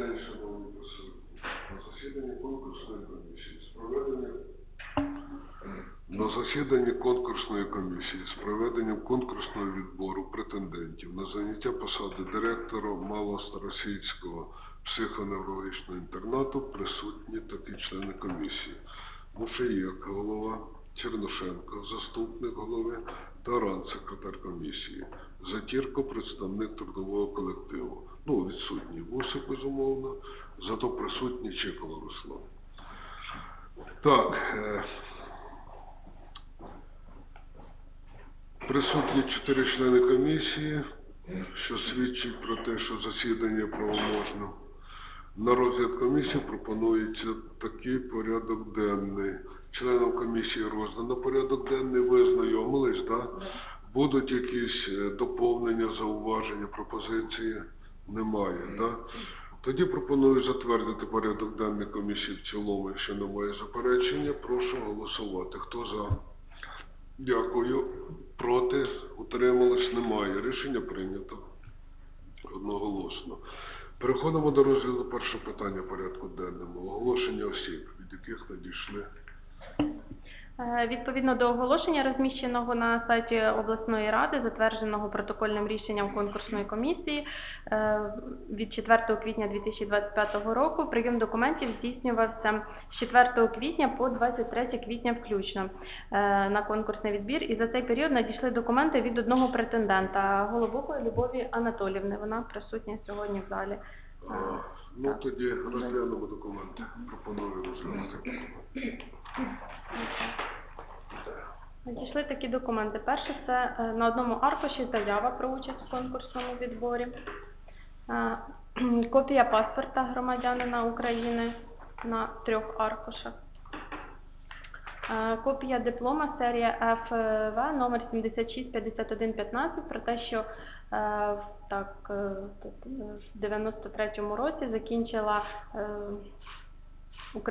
день, шановні. На засіданні конкурсної комісії з проведення на засіданні конкурсної комісії з проведенням конкурсного відбору претендентів на заняття посади директора Малостаросійського психоневрологічного інтернату присутні такі члени комісії. Мушаєк, голова, Черношенко, заступник голови, Таран, секретар комісії, Затірко, представник трудового колективу. Ну, відсутній Вусик, безумовно, зато присутній Чекова Руслан. Так, е, присутні чотири члени комісії, що свідчить про те, що засідання правоможно. На розгляд комісії пропонується такий порядок денний. Членам комісії роздано порядок денний, ви ознайомились, да? Будуть якісь е, доповнення, зауваження, пропозиції? Немає, да? Тоді пропоную затвердити порядок денний комісії в цілому, якщо немає заперечення, прошу голосувати. Хто за? Дякую. Проти? Утрималось? Немає. Рішення прийнято. Одноголосно. Переходимо до розгляду першого питання порядку денному. Оголошення осіб, від яких надійшли. Е, Відповідно до оголошення, розміщеного на сайті обласної ради, затвердженого протокольним рішенням конкурсної комісії е, від 4 квітня 2025 року, прийом документів здійснювався з 4 квітня по 23 квітня включно е, на конкурсний відбір. І за цей період надійшли документи від одного претендента Голобокої Любові Анатолівни. Вона присутня сьогодні в залі. Ну, тоді розглянемо документи. Пропоную розглянути документи. Надійшли такі документи. Перше це е, на одному аркуші заява про участь в конкурсному відборі, Е, копія паспорта громадянина України на трьох аркушах, Е, копія диплома серія ФВ номер 765115 про те, що так, е, е, в 93-му році закінчила е,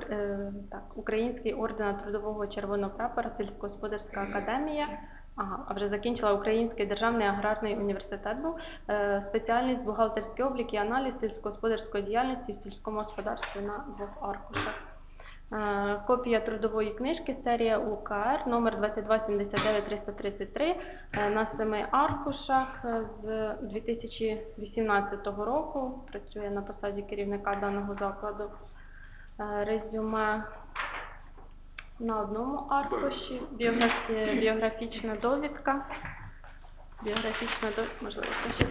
е, так, Український орден Трудового Червоного Прапора, сільськогосподарська академія. Ага, а вже закінчила Український державний аграрний університет був. Е, спеціальність бухгалтерський облік і аналіз сільськогосподарської діяльності в сільському господарстві на двох аркушах. Е, Копія трудової книжки, серія УКР, номер 2279333 е, на семи аркушах е, з 2018 року. Працює на посаді керівника даного закладу. Резюме на одному аркуші, біографічна довідка, біографічна довідка, можливо, ще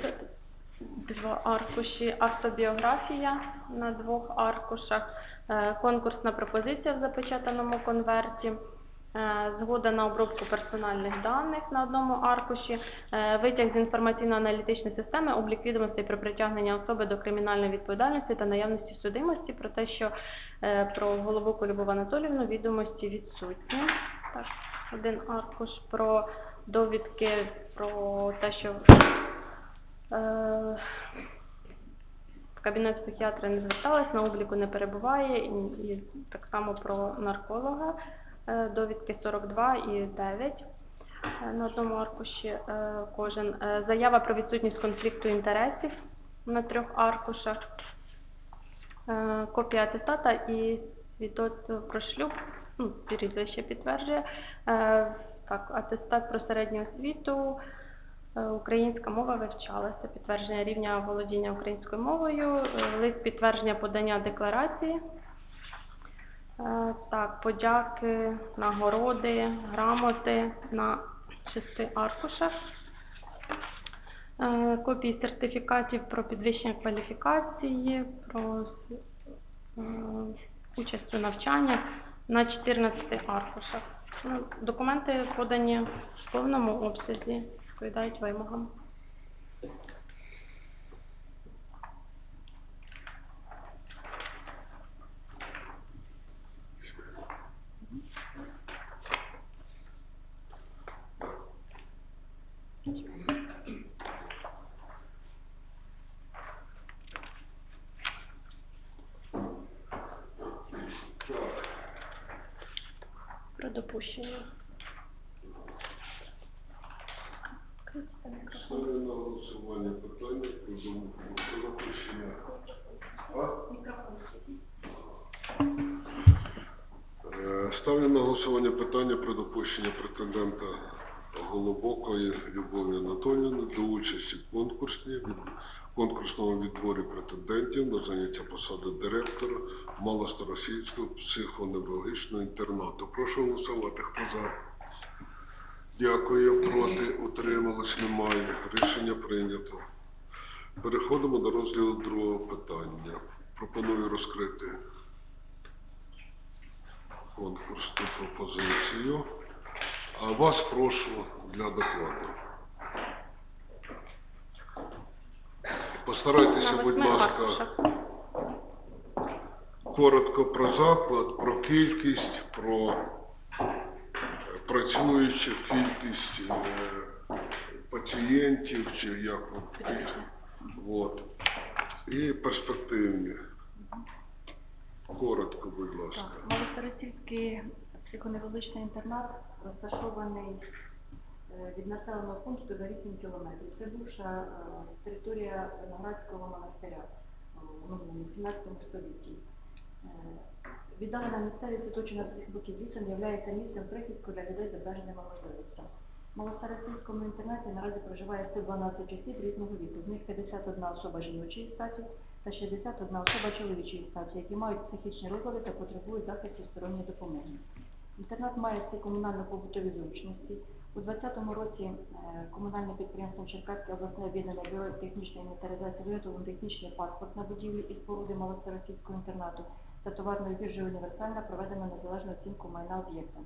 два аркуші, автобіографія на двох аркушах, е, конкурсна пропозиція в запечатаному конверті, е, згода на обробку персональних даних на одному аркуші, е, витяг з інформаційно-аналітичної системи, облік відомостей про притягнення особи до кримінальної відповідальності та наявності судимості, про те, що про голову Любов Анатолівну відомості відсутні. Так, один аркуш про довідки про те, що в кабінет психіатра не зверталась, на обліку не перебуває, і, так само про нарколога, е, довідки 42 і 9 е, на одному аркуші е, кожен. Е, Заява про відсутність конфлікту інтересів на трьох аркушах, Е, копія атестата і свідоцтво про шлюб, ну, прізвище підтверджує, Е, так, атестат про середню освіту, Е, Українська мова вивчалася, підтвердження рівня володіння українською мовою, е, лист підтвердження подання декларації. Е, Так, подяки, нагороди, грамоти на шести аркушах. Е, Копії сертифікатів про підвищення кваліфікації, про е, участь у навчанні на 14 аркушах. Ну, Документи подані в повному обсязі, відповідають вимогам. Про допущення. Ставлю на голосування питання про Е, Ставлю на голосування питання про допущення претендента Голубокої Любові Анатоліївни до участі в конкурсі конкурсному відборі претендентів на заняття посади директора Малостаросійського психоневрологічного інтернату. Прошу голосувати. Хто за? Дякую. Проти? Утрималось? Немає. Рішення прийнято. Переходимо до розділу другого питання. Пропоную розкрити конкурсну пропозицію. А вас прошу для докладу. Постарайтеся, будь ласка, коротко про заклад, про кількість, про працюючих, кількість е, пацієнтів чи як от, і перспективні. Коротко, будь ласка. Так, Малостаросільський психоневрологічний інтернат розташований е, від населеного пункту за 8 кілометрів. Це бувша е, територія Виноградського монастиря е, ну, 17 столітті. Віддалена місцевість оточена з всіх боків лісом, являється місцем прихистку для людей з обмеженими можливостями. В Малостаросільському інтернаті наразі проживає 112 осіб різного віку, з них 51 особа жіночої статі та 61 особа чоловічої статі, які мають психічні розлади та потребують захисту сторонньої допомоги. Інтернат має всі комунально-побутові зручності. У 2020 році е, комунальним підприємством Черкаське обласне об'єднане бюро технічної інвентаризації виготовлено технічний паспорт на будівлі і споруди Малостаросільського інтернату та товарною біржею універсальна проведено незалежну оцінку майна об'єкта.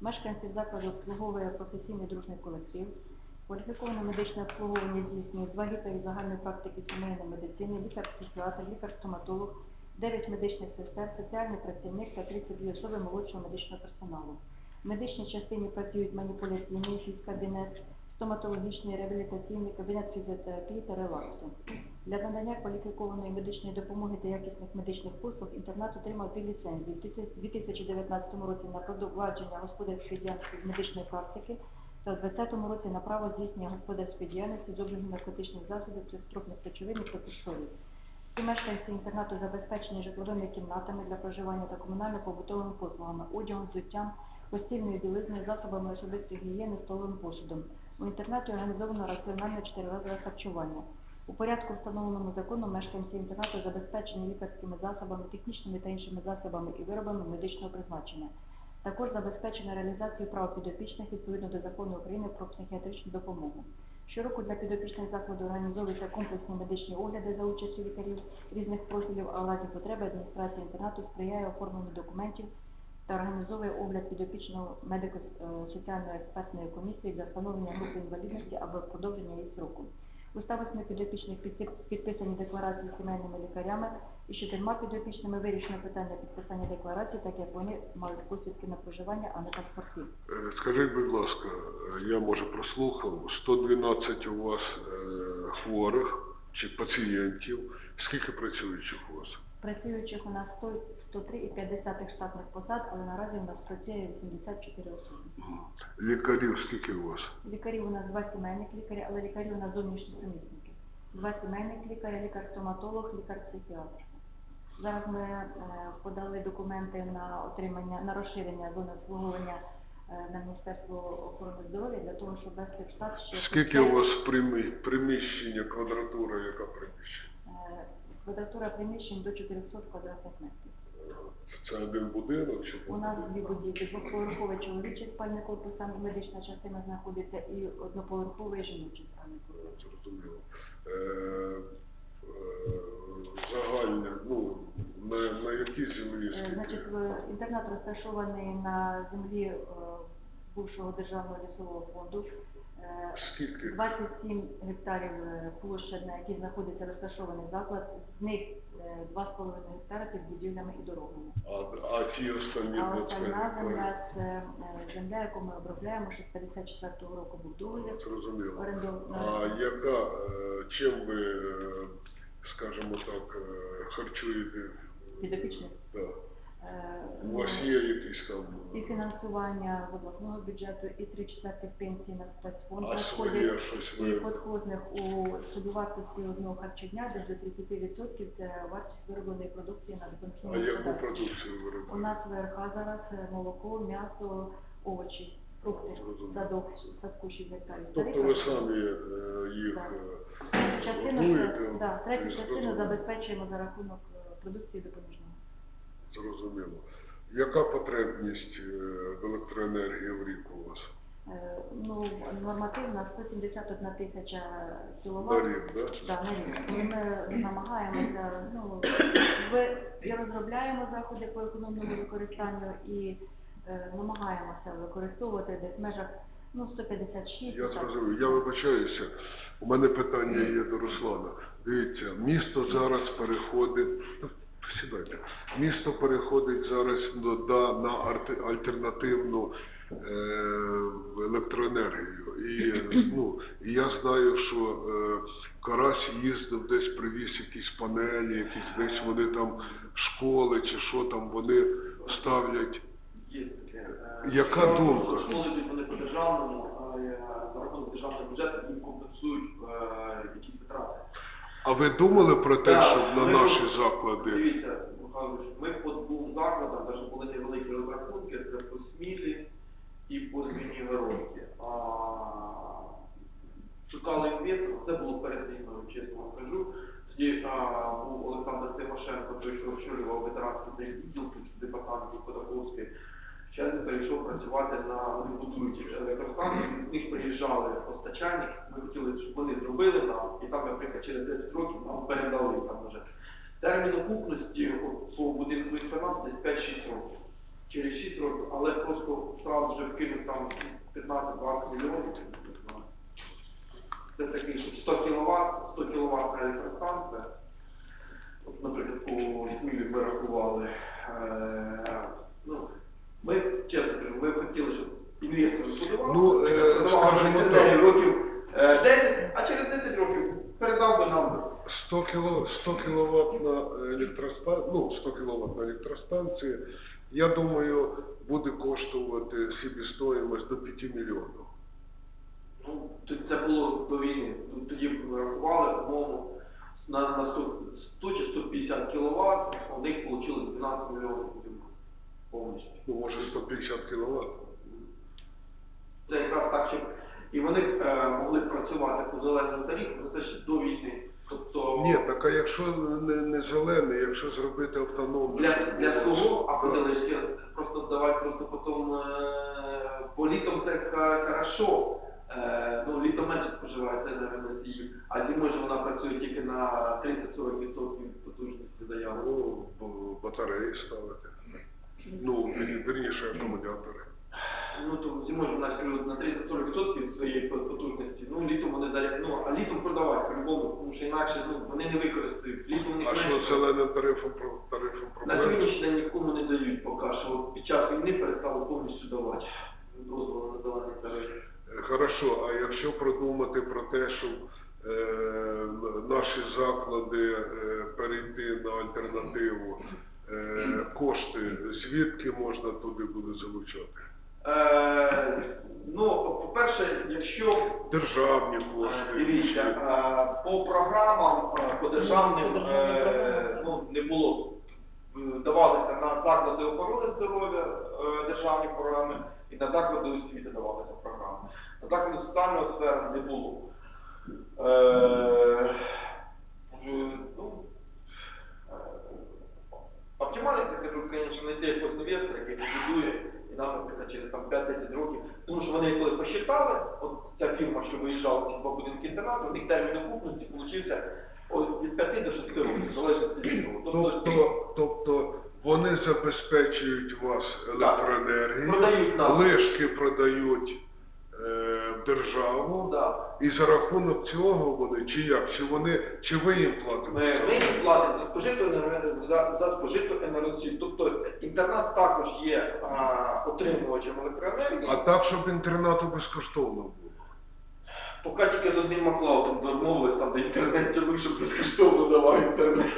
Мешканців закладу обслуговує професійний дружний колектив. Кваліфіковане медичне обслуговування здійснює два лікарі загальної практики сімейної медицини, лікар-психіатр, лікар-стоматолог, 9 медичних сестер, соціальний працівник та 32 особи молодшого медичного персоналу. В медичній частині працюють маніпуляційний фізкабінет, стоматологічний, реабілітаційний кабінет фізіотерапії та релаксу. Для надання кваліфікованої медичної допомоги та якісних медичних послуг інтернат отримав дві ліцензії у 2019 році на провадження господарської діяльності з медичної практики та у 2020 році на право здійснення господарської діяльності з обігу наркотичних засобів, психотропних речовин і прокурсорів. Всі мешканці інтернату забезпечені житловими кімнатами для проживання та комунально-побутовими послугами, одягом, взуттям, постільною білизною, засобами особистої гігієни, столовим посудом. У інтернаті організовано раціональне чотириразове харчування. У порядку, встановленому законом, мешканці інтернату забезпечені лікарськими засобами, технічними та іншими засобами і виробами медичного призначення. Також забезпечено реалізацію прав підопічних відповідно до закону України про психіатричну допомогу. Щороку для підопічних закладу організовуються комплексні медичні огляди за участю лікарів різних профілів, а в разі потреби адміністрація інтернату сприяє оформленню документів та організовує огляд підопічного медико-соціальної експертної комісії для встановлення групи інвалідності або продовження її строку. У 108 підопічних підписані декларації сімейними лікарями і з чотирма підопічними вирішено питання підписання декларацій, так як вони мають посвідки на проживання, а не паспорти. Е, Скажіть, будь ласка, я може прослухав, 112 у вас е, хворих чи пацієнтів. Скільки працюючих у вас? Працюючих у нас 100, 103,5 штатних посад, але наразі у нас працює 84 особи. Лікарів скільки у вас? Лікарів у нас два сімейних лікарі, але лікарі у нас зовнішні сумісники. Два сімейних лікаря, лікар-стоматолог, лікар-психіатр. Зараз ми е, подали документи на отримання, на розширення зони обслуговування е, на Міністерство охорони здоров'я для того, щоб ввести в штат ще Скільки у вас примі- приміщення, квадратура, яка приміщення? Е, квадратура приміщень до 400 квадратних метрів. Це один будинок чи У нас дві будівлі, двоповерховий чоловічий спальний корпус, там медична частина знаходиться, і одноповерховий жіночий спальний корпус. Зрозуміло. Е, е, Загальне, ну, на, на якій землі Е, скільки? Значить, в- інтернат розташований на землі е, бувшого державного лісового фонду. Е, Скільки? 27 гектарів е, площа, на якій знаходиться розташований заклад, з них е, 2,5 гектари під будівлями і дорогами. А, а ті останні А остальна земля це е, земля, яку ми обробляємо, що з 54-го року був. Зрозуміло. А яка, е, чим ви, е, скажімо так, е, харчуєте? Підопічних. Да. Е, У ну, вас є якісь там і фінансування з обласного бюджету, і три четвертих пенсій на спецфонд а надходить. І подхозних у собівартості одного харчодня десь до 30% це вартість виробленої продукції на а яку продукцію У нас ВРХ зараз е, молоко, м'ясо, овочі, фрукти, садок, садку 6 гектарів. Тобто ви самі е, їх е, Частину, да, третю частину забезпечуємо за рахунок е, продукції допоміжного. Зрозуміло. Яка потребність е, електроенергії в рік у вас? Е, Ну, нормативна 171 тисяча На кіловат. рік, так? Да, на рік. І ми намагаємося, ну, ви, і розробляємо заходи по економному використанню і е, намагаємося використовувати десь в межах ну, 156. Я так. зрозумів. Я вибачаюся. У мене питання є до Руслана. Дивіться, місто зараз переходить. Сідайте. Місто переходить зараз до, да, на альтернативну е, електроенергію. І, ну, і я знаю, що е, Карась їздив десь, привіз якісь панелі, якісь десь вони там школи чи що там вони ставлять. Є таке. Е, Яка думка? Школи йдуть вони по державному, а е, за рахунок державного бюджету їм компенсують е, якісь витрати. А ви думали про те, Так, щоб на ми наші заклади? Дивіться, Михайлович, ми по двом закладам, навіть були невеликі розрахунки, це по Смілі і по Звенігородці. А, Шукали інвестора, це було перед війною, чесно вам кажу. Тоді а, був Олександр Тимошенко, той, що очолював ветеранський відділ тут в департаменті Він перейшов працювати на будують електростанції, з них приїжджали постачальники, ми хотіли, щоб вони зробили нам, і там, наприклад, через 10 років нам передали там вже. Термін окупності по будинку інтернату десь 5-6 років. Через 6 років, але просто сразу вже вкинув там 15-20 мільйонів. Це такий, щоб 100 кВт, 100 кВт електростанція. От, наприклад, по Смілі ми рахували. Е, ми хотіли, щоб інвестор збудував, Ну, е, продавав скажімо електроенергію так. років е, 10, а через 10 років передав би нам 100 кіло, 100 кВт на електростанції, ну, 100 кВт на електростанції, я думаю, буде коштувати собівартість до 5 мільйонів. Ну, т- це було до війни. Ну, Тоді ми рахували, по-моєму, на, на 100, 100 чи 150 кВт, у них вийшло 12 мільйонів повністю. Ну, може 150 кВт. Це якраз так, щоб і вони е, могли працювати по зеленому тарифу, але це ще до війни. Тобто Ні, так а якщо не, не зелений, якщо зробити автономний... для, для свого, а Да. подали ще просто давати просто потім, е, бо літом це ха- хорошо, е, ну літом менше споживається енергоносіїв, а зимою ж вона працює тільки на 30-40% потужності заяви. Ну, б- батареї ставити. Ну, вірніше, акумулятори. Ну то зимою ж вона ж на 30-40% своєї потужності, ну літом вони заряд, ну а літом продавати по-любому, тому що інакше ну, вони не використають. Літом вони А що з зеленим тарифом, про- тарифом На проблема? сьогоднішній день нікому не дають поки що. От Під час війни перестали повністю давати дозволи на зелений тариф. Е, Хорошо, а якщо продумати про те, щоб е, наші заклади е, перейти на альтернативу, кошти звідки можна туди буде залучати? Е, ну, по-перше, якщо Державні е, кошти. дивіться, е, по програмам, е, по державним е, ну, не було. Е, Давалися на заклади охорони здоров'я е, державні програми і на заклади освіти давалися програми. На заклади соціальної сфери не було. Е, е, ну, е, Кажу, звісно, знайти якогось інвестора, який будує, і нам, наприклад, через там 5-10 років. Тому що вони коли посчитали, от ця фірма, що виїжджала ці два будинки інтернату, у них термін окупності вийшов від 5 до 6 років, залежить від того. Тобто, Тобто, тобто вони забезпечують вас електроенергією, лишки продають державу, ну, да. і за рахунок цього вони, чи як, чи вони, чи ви їм платите? Ми, ми їм платимо за спожиту за, за спожиту енергоносію. Тобто інтернат також є а, отримувачем електроенергії. А так, щоб інтернату безкоштовно було. Поки тільки з одним Маклаудом домовились, там де інтернет тягнув, щоб безкоштовно давав інтернет.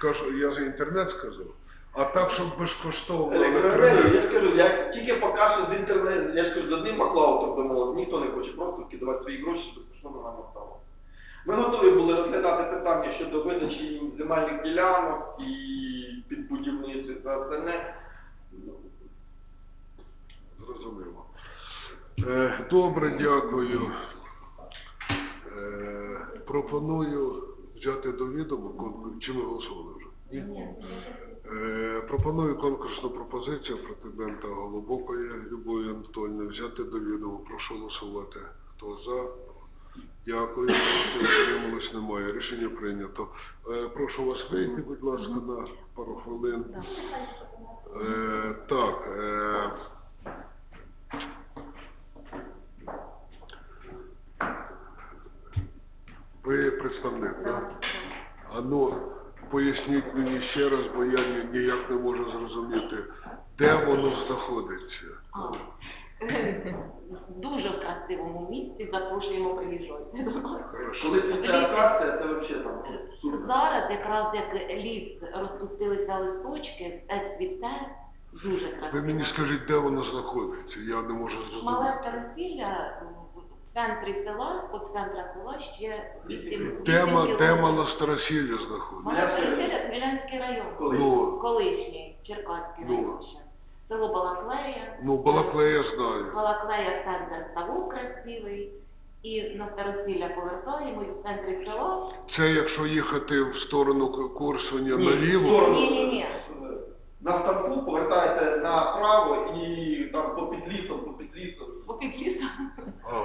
Кажу, я за інтернет сказав. А так, щоб безкоштовно Електроенергію, я ж кажу, я тільки поки що з інтернету, я ж кажу, з одним маклаутом домовився, ніхто не хоче просто вкидати свої гроші, щоб безкоштовно нам осталося. Ми готові були розглядати питання щодо видачі земельних ділянок і під будівництво та остальне. Зрозуміло. Е, Добре, дякую. Е, Пропоную взяти до відома. Чи ми голосували вже? Ні. Е, Пропоную конкурсну пропозицію претендента Голубокої Любові Анатольовни взяти до відома. Прошу голосувати. Хто за? Дякую. Утрималось немає. Рішення прийнято. Е, Прошу вас вийти, будь ласка, на пару хвилин. Е, Так. Ви представник, так? А ну, поясніть мені ще раз, бо я ні- ніяк не можу зрозуміти, де воно знаходиться. А, Дуже в красивому місці запрошуємо приїжджати до нас. Хорошо. Коли цвіте акація, це взагалі там супер. Зараз якраз як ліс розпустилися листочки, все цвіте, дуже красиво. Ви мені скажіть, де воно знаходиться, я не можу зрозуміти. Мале Старосілля в центрі села, по центру села ще 8 Тема, тема на Старосілля знаходиться. Старосілля, Смілянський район. Ну, Колишній Черкаський Ну. район ще. Село Балаклея. ну, Балаклея знаю. Балаклея центр ставок красивий. І на Старосілля повертаємо, і в центрі села. Це якщо їхати в сторону К- Корсуня Ні, в наліво, сторону. Ні-ні-ні. На ставку повертаєте направо і там по під лісом, по під лісом. По підлісу. а,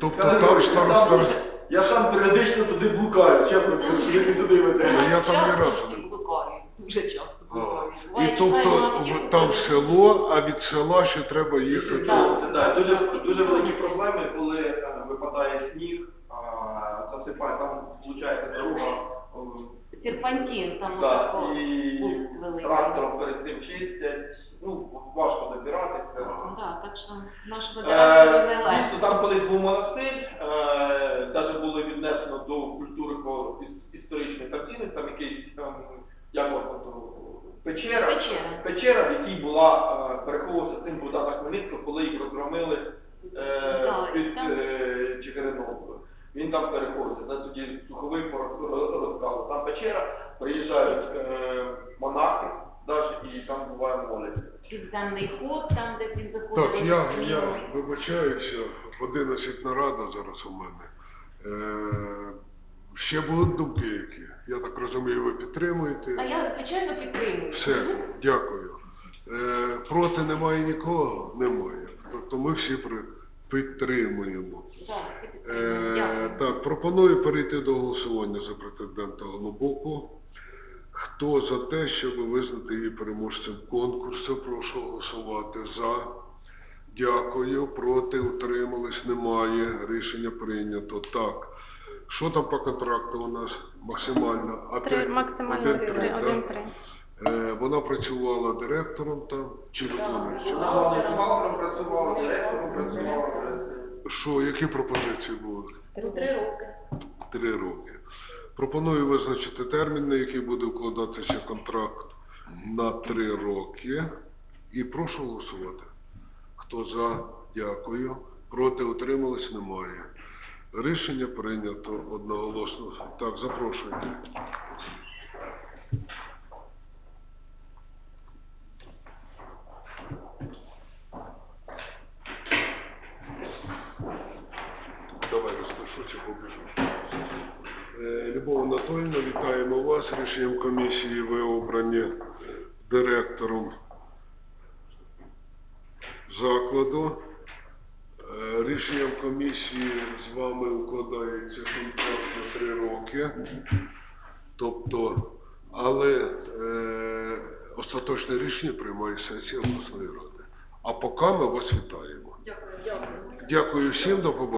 тобто Я не там знаю, Старо- там Старо- Я сам періодично туди блукаю, чесно кажу, що ви туди ведете. я там не раз не не блукаю. Дуже часто блукаю. І Буває, тобто в- там село, а від села ще треба їхати. Так. Це, да, дуже, дуже великі проблеми, коли е, випадає сніг, а, засипає, там виходить дорога. Серпантин, там Да, отако, і великий. трактором перед цим чистять, ну, важко добиратися. Ну, да, так що наш Е, федерація Дійсно, там колись був монастир, е, навіть було віднесено до культури історичної картини, там якийсь там, як воно там, печера, Печера. печера, в якій була, е, переховувався син Богдана Хмельницького, коли їх розгромили е, Так, під там- е, Чигириновкою. Він там переховувався, це тоді суховий розказував. Там печера, приїжджають е, монахи, навіть, і там буває моляться. Південний ход, там, де він заходить. Так, я, я вибачаюся, в 11 нарада зараз у мене. Е, ще будуть думки які? Я так розумію, ви підтримуєте. А я, звичайно, підтримую. Все, дякую. Е, проти немає нікого? Немає. Тобто ми всі при- підтримуємо. Так. Е, так, пропоную перейти до голосування за претендента Голубоку. Хто за те, щоб визнати її переможцем конкурсу, прошу голосувати за. Дякую. Проти утримались немає. Рішення прийнято. Так. Що там по контракту у нас максимально? Опять максимально один-три, три, да? один-три. Е, вона працювала директором там чи виконуючим? Працювала, директором працювала. Що, які пропозиції були? Три роки. Три роки. Пропоную визначити термін, на який буде вкладатися контракт на три роки. І прошу голосувати. Хто за, дякую. Проти утримались немає. Рішення прийнято одноголосно. Так, запрошуйте. Давай розпишу чи побіжу. Е, Любов Анатольовна, вітаємо вас. Рішенням комісії ви обрані директором закладу. Е, Рішенням комісії з вами укладається контракт на три роки. Тобто, але е, остаточне рішення приймає сесія обласної ради. А поки ми вас вітаємо. Дякую всім, до побачення.